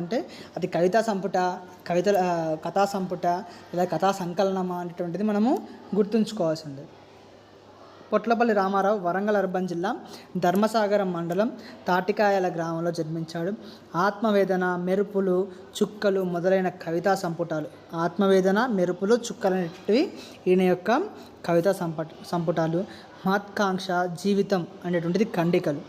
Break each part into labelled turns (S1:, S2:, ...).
S1: అంటే అది కవితా సంపుట కవిత కథా సంపుట లేదా కథా సంకలనమా అనేటువంటిది మనము గుర్తుంచుకోవాల్సింది. పొట్లపల్లి రామారావు వరంగల్ అర్బన్ జిల్లా ధర్మసాగరం మండలం తాటికాయల గ్రామంలో జన్మించాడు. ఆత్మవేదన మెరుపులు చుక్కలు మొదలైన కవితా సంపుటాలు. ఆత్మవేదన మెరుపులు చుక్కలు అనేటివి ఈయన యొక్క కవితా సంపట సంపుటాలు. మహత్కాంక్ష జీవితం అనేటువంటిది ఖండికలు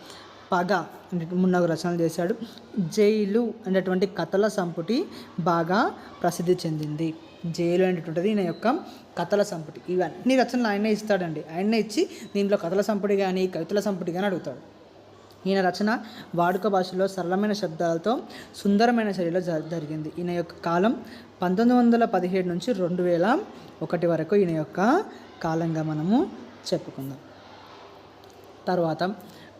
S1: పగ అనే మున్నగు రచనలు చేశాడు. జైలు అనేటువంటి కథల సంపుటి బాగా ప్రసిద్ధి చెందింది. జైలు అనేటువంటిది ఈయన యొక్క కథల సంపుటి. ఇవన్నీ రచనలు ఆయనే ఇస్తాడండి. ఆయనే ఇచ్చి దీంట్లో కథల సంపుటి కానీ కవితల సంపుటి కానీ అడుగుతాడు. ఈయన రచన వాడుక భాషలో సరళమైన శబ్దాలతో సుందరమైన శైలిలో జ- జరిగింది. ఈయన యొక్క కాలం పంతొమ్మిది వందల పదిహేడు నుంచి రెండు వేల ఒకటి వరకు ఈయన యొక్క కాలంగా మనము చెప్పుకుందాం. తర్వాత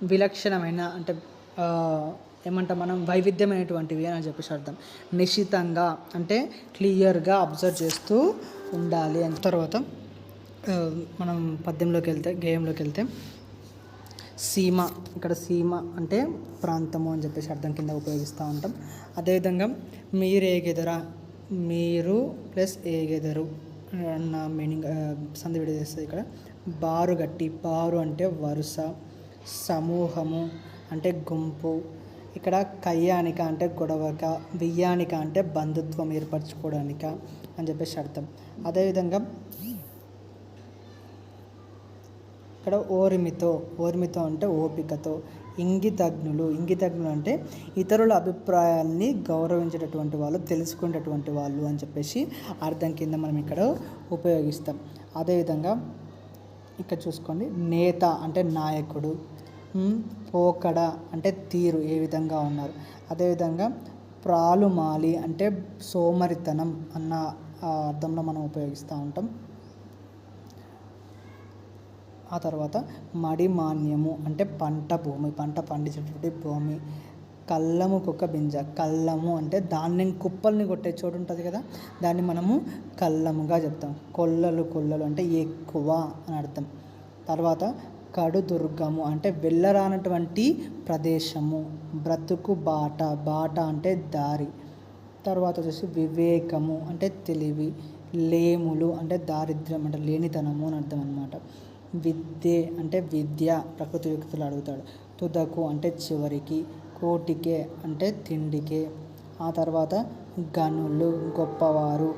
S1: విలక్షణమైన అంటే ఆ, ఏమంటాం మనం వైవిధ్యమైనటువంటివి అని చెప్పేసి అర్థం. నిశ్చితంగా అంటే క్లియర్గా అబ్జర్వ్ చేస్తూ ఉండాలి. అని తర్వాత మనం పద్యంలోకి వెళ్తే గేయంలోకి వెళ్తే సీమ ఇక్కడ సీమ అంటే ప్రాంతము అని చెప్పేసి అర్థం కింద ఉపయోగిస్తూ ఉంటాం. అదేవిధంగా మీరు ఏగెదరా మీరు ప్లస్ ఏగెదరు అన్న మీనింగ్ సంధి విడదీస్తుంది ఇక్కడ బారు గట్టి బారు అంటే వరుస సమూహము అంటే గుంపు. ఇక్కడ కయ్యానిక అంటే గొడవక వియ్యానిక అంటే బంధుత్వం ఏర్పరచుకోవడానిక అని చెప్పేసి అర్థం. అదేవిధంగా ఇక్కడ ఓర్మితో ఓర్మితో అంటే ఓపికతో ఇంగితజ్ఞులు. ఇంగితజ్ఞులు అంటే ఇతరుల అభిప్రాయాల్ని గౌరవించేటటువంటి వాళ్ళు తెలుసుకునేటటువంటి వాళ్ళు అని చెప్పేసి అర్థం కింద మనం ఇక్కడ ఉపయోగిస్తాం. అదేవిధంగా ఇక్కడ చూసుకోండి. నేత అంటే నాయకుడు. పోకడ అంటే తీరు ఏ విధంగా ఉన్నారు. అదేవిధంగా ప్రాలుమాలి అంటే సోమరితనం అన్న ఆ అర్థంలో మనం ఉపయోగిస్తూ ఉంటాం. ఆ తర్వాత మడిమాన్యము అంటే పంట భూమి పంట పండించేటువంటి భూమి. కళ్ళము కుక్క బింజ. కళ్ళము అంటే ధాన్యం కుప్పల్ని కొట్టే చోటు ఉంటుంది కదా దాన్ని మనము కళ్ళముగా చెప్తాం. కొల్లలు కొల్లలు అంటే ఎక్కువ అని అర్థం. తర్వాత కడు దుర్గము అంటే వెళ్ళరానటువంటి ప్రదేశము బ్రతుకు బాట బాట అంటే దారి. తర్వాత వచ్చేసి వివేకము అంటే తెలివి లేములు అంటే దారిద్ర్యం అంటే లేనితనము అని అర్థం అనమాట విద్య అంటే విద్య ప్రకృతి వ్యక్తులు అడుగుతాడు. తుదకు అంటే చివరికి కోటికే అంటే తిండికే. ఆ తర్వాత గనులు గొప్పవారు.